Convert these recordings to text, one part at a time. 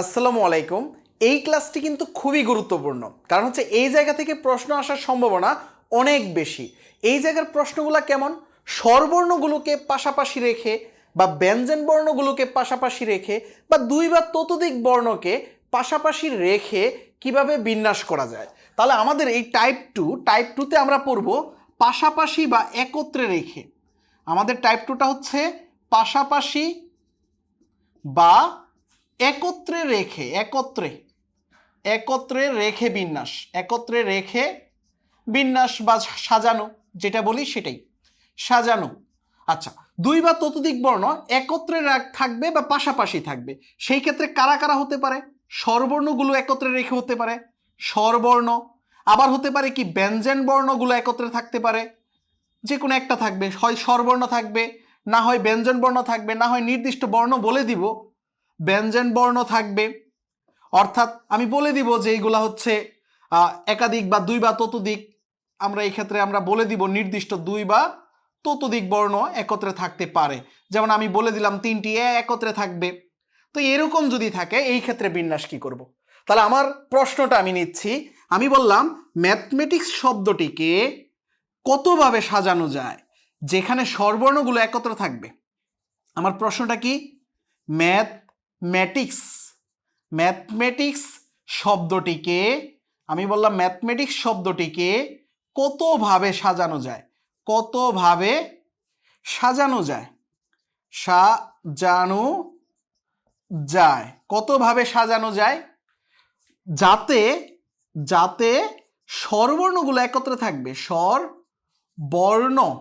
আসসালামু আলাইকুম। এই ক্লাসটি কিন্তু খুবই গুরুত্বপূর্ণ, কারণ হচ্ছে এই জায়গা থেকে প্রশ্ন আসার সম্ভাবনা অনেক বেশি। এই জায়গার প্রশ্নগুলো কেমন? স্বরবর্ণগুলোকে পাশাপাশি রেখে বা ব্যঞ্জন বর্ণগুলোকে পাশাপাশি রেখে বা দুই বা ততোধিক বর্ণকে পাশাপাশি রেখে কীভাবে বিন্যাস করা যায়? তাহলে আমাদের এই টাইপ টু টাইপ টুতে আমরা পড়ব পাশাপাশি বা একত্রে রেখে। আমাদের টাইপ টুটা হচ্ছে পাশাপাশি বা একত্রে রেখে, একত্রে একত্রে রেখে বিন্যাস, একত্রে রেখে বিন্যাস বা সাজানো, যেটা বলি সেটাই, সাজানো। আচ্ছা দুই বা ততোধিক বর্ণ একত্রে থাকবে বা পাশাপাশি থাকবে, সেই ক্ষেত্রে কারা কারা হতে পারে? স্বরবর্ণগুলো একত্রে রেখে হতে পারে, স্বরবর্ণ, আবার হতে পারে কি ব্যঞ্জন বর্ণগুলো একত্রে থাকতে পারে যে কোনো একটা থাকবে, হয় স্বরবর্ণ থাকবে, না হয় ব্যঞ্জন বর্ণ থাকবে, না হয় নির্দিষ্ট বর্ণ বলে দিব ব্যঞ্জন বর্ণ থাকবে। অর্থাৎ আমি বলে দিব যে এইগুলা হচ্ছে একাধিক বা দুই বা ততোধিক, আমরা এই ক্ষেত্রে আমরা বলে দিব নির্দিষ্ট দুই বা ততোধিক বর্ণ একত্রে থাকতে পারে। যেমন আমি বলে দিলাম তিনটি এ একত্রে থাকবে। তো এরকম যদি থাকে, এই ক্ষেত্রে বিন্যাস কি করব। তাহলে আমার প্রশ্নটা আমি নিচ্ছি। আমি বললাম, ম্যাথমেটিক্স শব্দটিকে কতভাবে সাজানো যায়? যেখানে স্বরবর্ণগুলো একত্রে থাকবে। আমার প্রশ্নটা কি? ম্যাথমেটিক্স ম্যাথমেটিক্স শব্দটিকে, আমি বললাম ম্যাথমেটিক্স শব্দটিকে কতভাবে সাজানো যায়? কতভাবে সাজানো যায়? সাজানো যায়। কতভাবে সাজানো যায়? যাতে যাতে স্বরবর্ণগুলো একত্রে থাকবে। স্বর বর্ণগুলো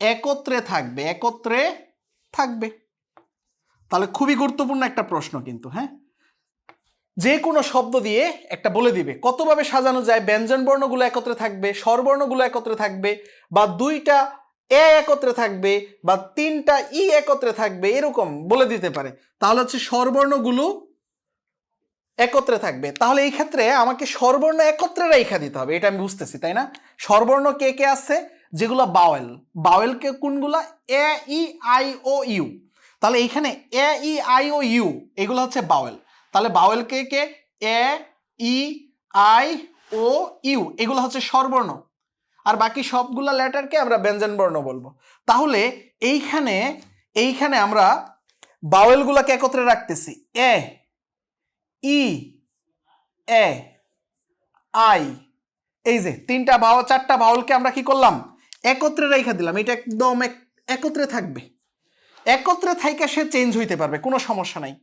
একত্রে থাকবে, একত্রে থাকবে। তাহলে খুবই গুরুত্বপূর্ণ একটা প্রশ্ন কিন্তু হ্যাঁ? যে কোনো শব্দ দিয়ে একটা বলে দিবে। কতভাবে সাজানো যায়, ব্যঞ্জন বর্ণগুলো একত্রে থাকবে স্বরবর্ণগুলো একত্রে থাকবে, বা দুইটা এ একত্রে থাকবে, বা তিনটা ই একত্রে থাকবে, এরকম বলে দিতে পারে। তাহলে হচ্ছে স্বরবর্ণগুলো একত্রে থাকবে। তাহলে এই ক্ষেত্রে আমাকে স্বরবর্ণ একত্রে রেখা দিতে হবে, এটা আমি বুঝতেছি, তাই না? স্বরবর্ণ কে কে আছে? যেগুলো বাওয়েল। বাওয়েলকে কোনগুলা? A, E, I, O, U. তাহলে এইখানে এ, ই, আই, ও, ইউ, এগুলো হচ্ছে বাওয়েল। তাহলে বাওয়েল কে কে? A, E, I, O, U, এগুলো হচ্ছে স্বরবর্ণ। আর বাকি সবগুলা লেটারকে আমরা ব্যঞ্জন বর্ণ বলব। তাহলে এইখানে এইখানে আমরা বাওয়েলগুলোকে একত্রে রাখতেছি। এ, ই, এ, আই, এই যে তিনটা বাউল চারটা বাউলকে আমরা কি করলাম? একত্রে রেখে দিলাম, এটা একদম এক- একত্রে থাকবে। একত্রে থাইকা সে চেঞ্জ হইতে পারবে, কোনো সমস্যা নাই।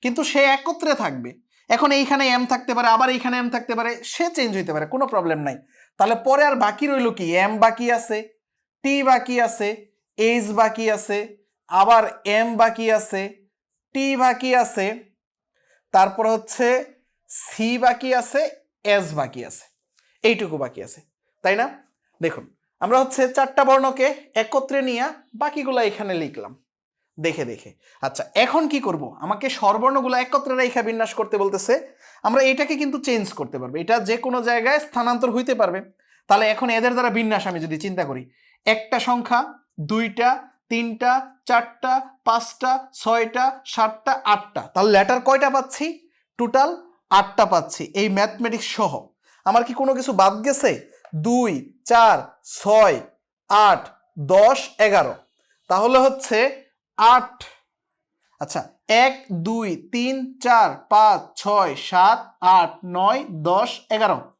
কিন্তু সে একত্রে থাকবে, এখন এইখানে এম থাকতে পারে, আবার এইখানে এম থাকতে পারে, সে চেঞ্জ হইতে পারে, কোনো প্রবলেম নাই। তাহলে পরে আর বাকি রইল কি? এম বাকি আছে টি বাকি আছে এইচ বাকি আছে, আবার এম বাকি আছে টি বাকি আছে, তারপর হচ্ছে সি বাকি আছে এস বাকি আছে, এইটুকু বাকি আছে, তাই না? দেখুন আমরা হচ্ছে চারটা বর্ণকে একত্রে নিয়ে বাকিগুলো এখানে লিখলাম। দেখে দেখে। আচ্ছা এখন কি করব? আমাকে স্বরবর্ণগুলো একত্রে রেখা বিন্যাস করতে বলতেছে। আমরা এটাকে কিন্তু চেঞ্জ করতে পারব। এটা যে কোনো জায়গায় স্থানান্তর হইতে পারবে। তাহলে এখন এদের দ্বারা বিন্যাস আমি যদি চিন্তা করি, একটা সংখ্যা, দুইটা, তিনটা, চারটা, পাঁচটা, ছয়টা, সাতটা, আটটা। তাহলে লেটার কয়টা পাচ্ছি? টোটাল আটটা পাচ্ছি। এই ম্যাথমেটিক্স সহ। আমার কি কোনো কিছু বাদ গেছে? দুই, চার, ছয়, আট, দশ, এগারো। তাহলে হচ্ছে আট। আচ্ছা এক, দুই, তিন, চার, পাঁচ, ছয়, সাত, আট, নয়, দশ, এগারো।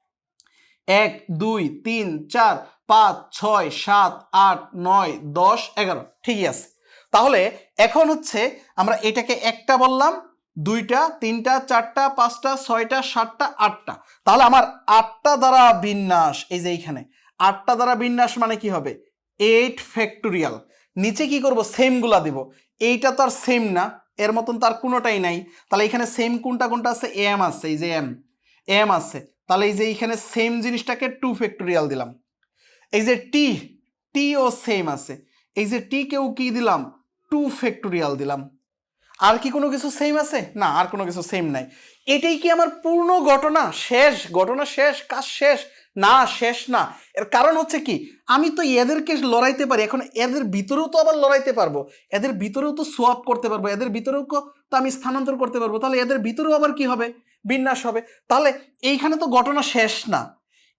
এক, দুই, তিন, চার, পাঁচ, ছয়, সাত, আট, নয়, দশ, এগারো। ঠিকই আছে। তাহলে এখন হচ্ছে আমরা এটাকে একটা বললাম দুইটা, তিনটা, চারটা, পাঁচটা, ছয়টা, সাতটা, আটটা। তাহলে আমার আটটা দ্বারা বিন্যাস, এই যে এইখানে, আটটা দ্বারা বিন্যাস মানে কি হবে? এইট ফ্যাক্টোরিয়াল নিচে কি করব? সেমগুলা দিব। এইটা তো আর সেম না, এর মতন তার কোনোটাই নাই। তাহলে এখানে সেম কোনটা কোনটা আছে? এম আছে, এই যে এম এম আছে। তাহলে এই যে এইখানে সেম জিনিসটাকে টু ফ্যাক্টোরিয়াল দিলাম। এই যে টি টি ও সেম আছে। এই যে টি কেও কি দিলাম? টু ফ্যাক্টোরিয়াল দিলাম। আর কি কোনো কিছু সেম আছে? না, আর কোনো কিছু সেম নাই। এটাই কি আমার পূর্ণ ঘটনা? শেষ ঘটনা শেষ, কাজ শেষ? না শেষ না। এর কারণ হচ্ছে কি, আমি তো এদেরকে লড়াইতে পারি, এখন এদের ভিতরেও তো আবার লড়াইতে পারব। এদের ভিতরেও তো সোয়াপ করতে পারব, এদের ভিতরেও তো আমি স্থানান্তর করতে পারব। তাহলে এদের ভিতরেও আবার কি হবে? বিন্যাস হবে। তাহলে এইখানে তো ঘটনা শেষ না।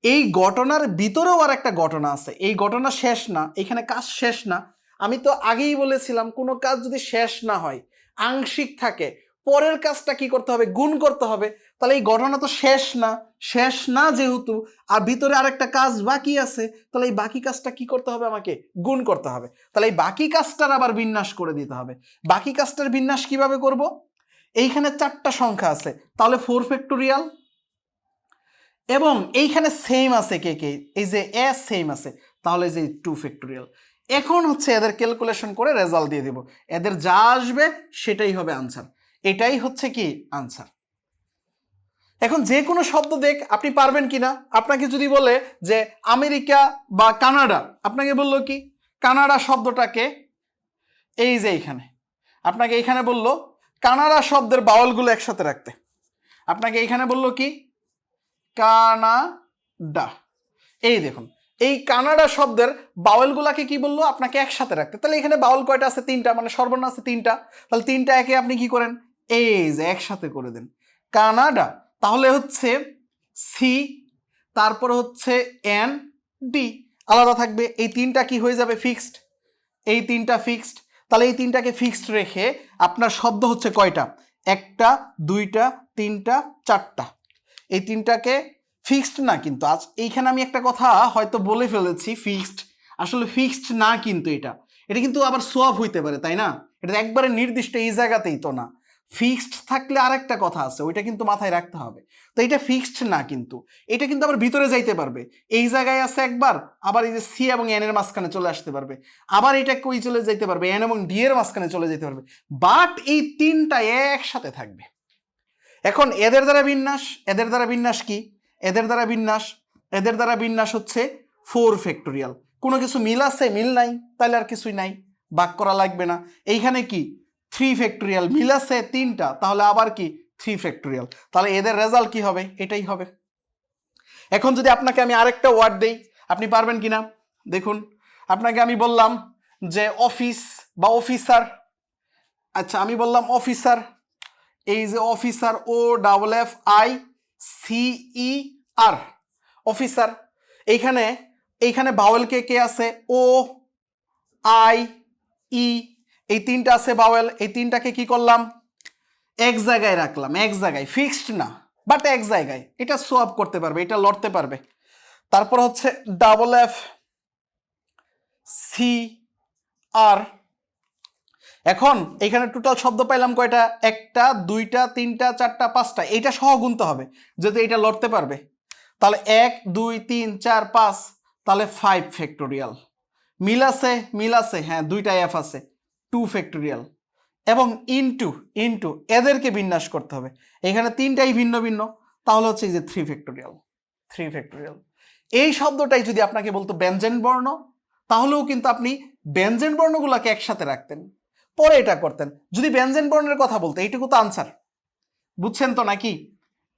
এই ঘটনার ভিতরেও আর একটা ঘটনা আছে। এই ঘটনা শেষ না, এখানে কাজ শেষ না। আমি তো আগেই বলেছিলাম, কোনো কাজ যদি শেষ না হয় আংশিক থাকে। পরের কাজটা কি করতে হবে? গুণ করতে হবে। তাহলে এই ঘটনা তো শেষ না। শেষ না যেহেতু, আর ভিতরে আরেকটা কাজ বাকি আছে, তাহলে এই বাকি কাজটা কি করতে হবে আমাকে? গুণ করতে হবে। তাহলে এই বাকি কাজটার আবার বিন্যাস করে দিতে হবে। বাকি কাজটার বিন্যাস কীভাবে করব? এইখানে চারটা সংখ্যা আছে। তাহলে ফোর ফ্যাক্টোরিয়াল এবং এইখানে সেম আছে কে কে? এই যে এ সেম আছে। তাহলে যে টু ফ্যাক্টোরিয়াল এখন হচ্ছে এদের ক্যালকুলেশন করে রেজাল্ট দিয়ে দেব। এদের যা আসবে সেটাই হবে আনসার এটাই হচ্ছে কি আনসার এখন যে কোনো শব্দ দেখ, আপনি পারবেন কি না আপনাকে যদি বলে যে আমেরিকা বা কানাডা, আপনাকে বলল কি? কানাডা শব্দটাকে এই যে এইখানে। আপনাকে এইখানে বলল কানাডা শব্দের বাউলগুলো একসাথে রাখতে। আপনাকে এইখানে বলল কি? কানাডা। এই দেখুন এই কানাডা শব্দের বাউলগুলাকে কি বলল? আপনাকে একসাথে রাখতে। তাহলে এখানে বাউল কয়টা আছে? তিনটা মানে সর্বর্ণ আছে তিনটা। তাহলে তিনটা একে আপনি কি করেন? এই যে একসাথে করে দেন। কানাডা, তাহলে হচ্ছে সি, তারপর হচ্ছে এন, ডি। আলাদা থাকবে, এই তিনটা কি হয়ে যাবে? ফিক্সড। এই তিনটা ফিক্সড। তাহলে এই তিনটাকে ফিক্সড রেখে আপনার শব্দ হচ্ছে কয়টা? একটা, দুইটা, তিনটা, চারটা। এই তিনটাকে ফিক্সড না কিন্তু। আজ এইখানে আমি একটা কথা হয়তো বলে ফেলেছি ফিক্সড আসলে ফিক্সড না কিন্তু এটা। এটা কিন্তু আবার সোয়াব হইতে পারে, তাই না? এটা একবারে নির্দিষ্ট এই জায়গাতেই তো না। ফিক্সড থাকলে আরেকটা কথা আছে, ওইটা কিন্তু মাথায় রাখতে হবে। তো এটা ফিক্সড না কিন্তু। এটা কিন্তু আবার ভিতরে যাইতে পারবে। এই জায়গায় আছে একবার, আবার এই যে সি এবং এন এর মাঝখানে চলে আসতে পারবে। আবার এটা কই চলে যেতে পারবে? এন এবং ডি এর মাঝখানে চলে যেতে পারবে। বাট এই তিনটা একসাথে থাকবে। এখন এদের দ্বারা বিন্যাস, এদের দ্বারা বিন্যাস কি? এদের দ্বারা বিন্যাস, এদের দ্বারা বিন্যাস হচ্ছে ফোর ফ্যাক্টোরিয়াল কোনো কিছু মিল আছে, মিল নাই, তাহলে আর কিছুই নাই, বাক করা লাগবে না। এইখানে কি? থ্রি ফ্যাক্টোরিয়াল মিল আছে তিনটা, তাহলে আবার কি? থ্রি ফ্যাক্টোরিয়াল তাহলে এদের রেজাল্ট কি হবে? এটাই হবে। এখন যদি আপনাকে আমি আরেকটা ওয়ার্ড দেই, আপনি পারবেন কিনা? দেখুন, আপনাকে আমি বললাম যে অফিস বা অফিসার আচ্ছা আমি বললাম অফিসার এই যে officer O double F I C E R officer এইখানে এইখানে বাওয়েল কে কে আছে? ও আই ই এই তিনটা আছে বাওয়েল, এই তিনটাকে কি করলাম? এক জায়গায় রাখলাম, এক জায়গায় ফিক্সড না বাট এক জায়গায়। এটা সোয়াপ করতে পারবে, এটা লড়তে পারবে। তারপর হচ্ছে ডাবল এফ সি আর এখন এখানে টোটাল শব্দ পাইলাম কয়টা? একটা, দুইটা, তিনটা, চারটা, পাঁচটা। এইটা সহ গুনতে হবে, যদি এটা লড়তে পারবে। তাহলে এক, দুই, তিন, চার, পাঁচ, তাহলে ফাইভ ফ্যাক্টোরিয়াল মিল আছে মিল আছে হ্যাঁ দুইটা এফ আছে টু ফ্যাক্টোরিয়াল এবং ইনটু ইনটু এদেরকে বিন্যাস করতে হবে। এখানে তিনটাই ভিন্ন ভিন্ন, তাহলে হচ্ছে এই যে থ্রি ফ্যাক্টোরিয়াল থ্রি ফ্যাক্টোরিয়াল এই শব্দটাই যদি আপনাকে বলতো ব্যঞ্জন বর্ণ তাহলেও কিন্তু আপনি ব্যঞ্জন বর্ণগুলোকে একসাথে রাখতেন। পরে এটা করতেন। যদি ব্যঞ্জন বর্ণের কথা বলতে, এইটুকু তো আনসার বুঝছেন তো নাকি?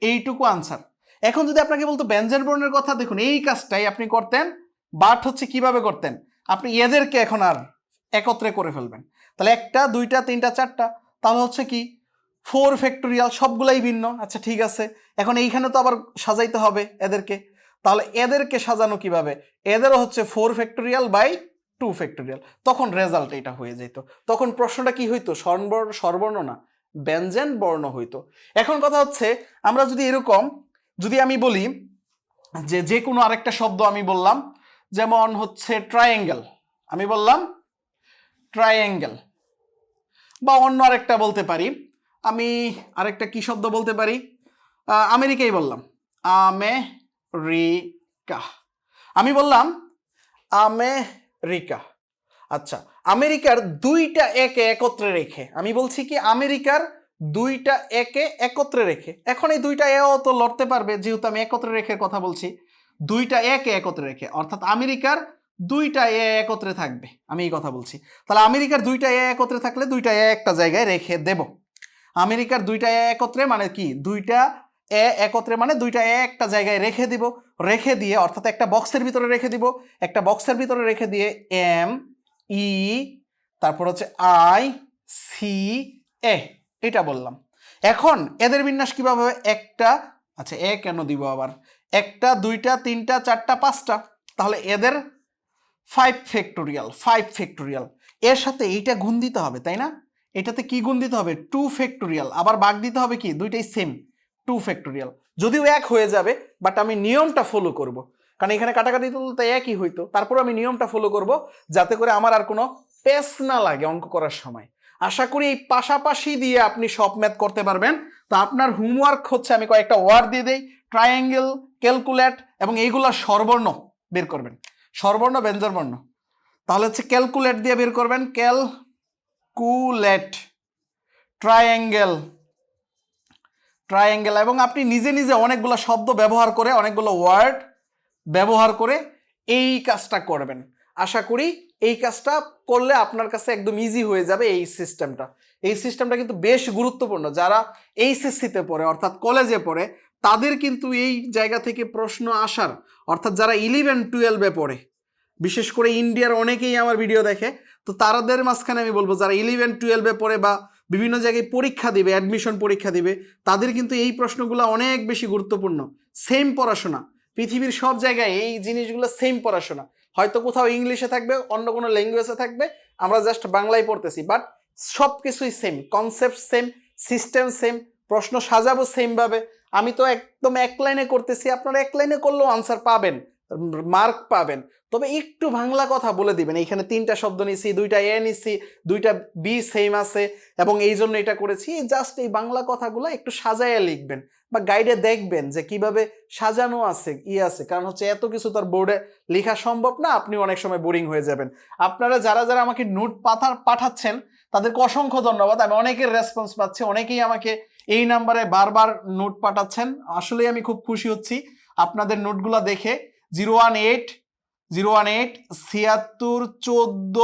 এইটুকু আনসার এখন যদি আপনাকে বলতো, ব্যঞ্জন বর্ণের কথা, দেখুন, এই কাজটাই আপনি করতেন বাট হচ্ছে কীভাবে করতেন? আপনি এদেরকে এখন আর একত্রে করে ফেলবেন। তাহলে একটা, দুইটা, তিনটা, চারটা। তাহলে হচ্ছে কি ফোর ফ্যাক্টোরিয়াল সবগুলাই ভিন্ন। আচ্ছা ঠিক আছে। এখন এইখানে তো আবার সাজাইতে হবে এদেরকে। তাহলে এদেরকে সাজানো কীভাবে? এদেরও হচ্ছে four factorial by two factorial তখন রেজাল্ট এটা হয়ে যেত। তখন প্রশ্নটা কি হইতো? স্বর্ণবর্ণ স্বরবর্ণ না ব্যঞ্জন, বর্ণ হইতো। এখন কথা হচ্ছে, আমরা যদি এরকম, যদি আমি বলি যে যে কোনো আরেকটা শব্দ আমি বললাম, যেমন হচ্ছে ট্রায়াঙ্গেল আমি বললাম ট্রায়াঙ্গেল বা অন্য আরেকটা বলতে পারি, আমি আরেকটা কি শব্দ বলতে পারি? আমেরিকাই বললাম, আমেরিকা। আমি বললাম, আমেরিকা। আচ্ছা আমেরিকার দুইটা একে একত্রে রেখে, আমি বলছি কি আমেরিকার দুইটা একে একত্রে রেখে, এখন এই দুইটা এও তো লড়তে পারবে, যেহেতু আমি একত্রে রেখে কথা বলছি, দুইটা একে একত্রে রেখে, অর্থাৎ আমেরিকার দুইটা এ একত্রে থাকবে, আমি এই কথা বলছি। তাহলে আমেরিকার দুইটা এ একত্রে থাকলে দুইটা এ একটা জায়গায় রেখে দেব। আমেরিকার দুইটা এ একত্রে মানে কি? দুইটা এ একত্রে মানে দুইটা এ একটা জায়গায় রেখে দিব, রেখে দিয়ে অর্থাৎ একটা বক্সের ভিতরে রেখে দিব, একটা বক্সের ভিতরে রেখে দিয়ে এম, ই, তারপর হচ্ছে আই, সি, এ, এটা বললাম। এখন এদের বিন্যাস কীভাবে হবে? একটা আচ্ছা এ কেন দিব আবার? একটা, দুইটা, তিনটা, চারটা, পাঁচটা। তাহলে এদের ফাইভ ফ্যাক্টোরিয়াল ফাইভ ফ্যাক্টোরিয়াল এর সাথে এইটা গুণ দিতে হবে, তাই না? এটাতে কি গুণ দিতে হবে? টু ফ্যাক্টোরিয়াল আবার বাগ দিতে হবে কি? দুইটাই সেম টু ফ্যাক্টোরিয়াল যদিও এক হয়ে যাবে বাট আমি নিয়মটা ফলো করব। কারণ এখানে কাটাকাটি তুলতে একই হইতো। তারপর আমি নিয়মটা ফলো করব, যাতে করে আমার আর কোনো পেস না লাগে অঙ্ক করার সময়। আশা করি এই পাশাপাশি দিয়ে আপনি সব ম্যাথ করতে পারবেন। তো আপনার হোমওয়ার্ক হচ্ছে, আমি কয়েকটা ওয়ার্ড দিয়ে দেই। ট্রায়াঙ্গেল ক্যালকুলেট এবং এইগুলা স্বরবর্ণ বের করবেন। স্বরবর্ণ, ব্যঞ্জনবর্ণ। তাহলে হচ্ছে ক্যালকুলেট দিয়ে বের করবেন। ক্যালকুলেট ট্রায়াঙ্গেল ট্রায়াঙ্গেল এবং আপনি নিজে নিজে অনেকগুলো শব্দ ব্যবহার করে, অনেকগুলো ওয়ার্ড ব্যবহার করে এই কাজটা করবেন। আশা করি এই কাজটা করলে আপনার কাছে একদম ইজি হয়ে যাবে এই সিস্টেমটা এই সিস্টেমটা কিন্তু বেশ গুরুত্বপূর্ণ। যারা এইচএসসিতে পড়ে, অর্থাৎ কলেজে পড়ে, তাদের কিন্তু এই জায়গা থেকে প্রশ্ন আসার, অর্থাৎ যারা ইলেভেন টুয়েলভে পড়ে, বিশেষ করে ইন্ডিয়ার অনেকেই আমার ভিডিও দেখে, তো তাদের মাঝখানে আমি বলব, যারা ইলেভেন টুয়েলভে পড়ে বা বিভিন্ন জায়গায় পরীক্ষা দিবে অ্যাডমিশন পরীক্ষা দিবে। তাদের কিন্তু এই প্রশ্নগুলো অনেক বেশি গুরুত্বপূর্ণ। সেম পড়াশোনা। পৃথিবীর সব জায়গায় এই জিনিসগুলো সেম পড়াশোনা। হয়তো কোথাও ইংলিশে থাকবে, অন্য কোনো ল্যাঙ্গুয়েজে থাকবে, আমরা জাস্ট বাংলায় পড়তেছি। বাট সব কিছুই same concept same system same প্রশ্ন সাজাবো সেমভাবে আমি তো একদম এক লাইনে করতেছি, আপনারা এক লাইনে করলেও আনসার পাবেন। মার্ক পাবেন। তবে একটু বাংলা কথা বলে দিবেন। এইখানে তিনটা শব্দ নিছি, দুইটা এ নিছি, দুইটা বি সেম আছে এবং এই জন্য এটা করেছি। জাস্ট এই বাংলা কথাগুলো একটু সাজাইয়া লিখবেন বা গাইডে দেখবেন যে কীভাবে সাজানো আছে, ই আছে। কারণ হচ্ছে এত কিছু তার বোর্ডে লেখা সম্ভব না, আপনি অনেক সময় বোরিং হয়ে যাবেন। আপনারা যারা যারা আমাকে নোট পাঠার পাঠাচ্ছেন, তাদেরকে অসংখ্য ধন্যবাদ। আমি অনেকের রেসপন্স পাচ্ছি, অনেকেই আমাকে এই নাম্বারে বারবার নোট পাঠাচ্ছেন। আসলেই আমি খুব খুশি হচ্ছি আপনাদের নোটগুলো দেখে। Zero one eight, zero one eight, ছিয়াত্তর, চোদ্দ,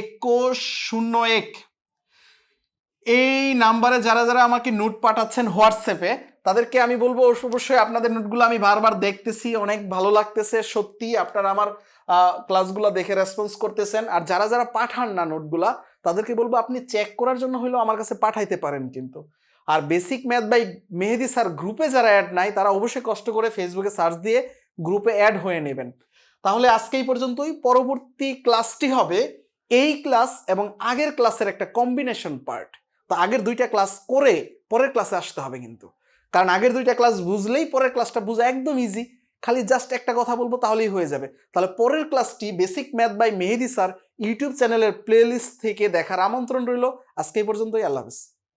একুশ, শূন্য এক। এই নাম্বারে যারা যারা আমাকে নোট পাঠাচ্ছেন হোয়াটসঅ্যাপে, তাদেরকে আমি বলব অবশ্যই আপনাদের নোটগুলো আমি বারবার দেখতেছি, অনেক ভালো লাগতেছে, সত্যি আপনারা আমার ক্লাসগুলো দেখে রেসপন্স করতেছেন। আর যারা যারা পাঠান না নোটগুলা, তাদেরকে বলব আপনি চেক করার জন্য হলেও আমার কাছে পাঠাইতে পারেন কিন্তু। আর basic math by Mehedi sir গ্রুপে যারা অ্যাড নাই, তারা অবশ্যই কষ্ট করে ফেসবুকে সার্চ দিয়ে গ্রুপে অ্যাড হয়ে নেবেন। তাহলে আজকে এই পর্যন্তই। পরবর্তী ক্লাসটি হবে এই ক্লাস এবং আগের ক্লাসের একটা কম্বিনেশন পার্ট তো আগের দুইটা ক্লাস করে পরের ক্লাসে আসতে হবে কিন্তু। কারণ আগের দুইটা ক্লাস বুঝলেই পরের ক্লাসটা বোঝা একদম ইজি খালি জাস্ট একটা কথা বলব, তাহলেই হয়ে যাবে। তাহলে পরের ক্লাসটি basic math by Mehedi sir YouTube চ্যানেলের প্লেলিস্ট থেকে দেখার আমন্ত্রণ রইল। আজকে এই পর্যন্তই। আল্লাহ হাফিজ।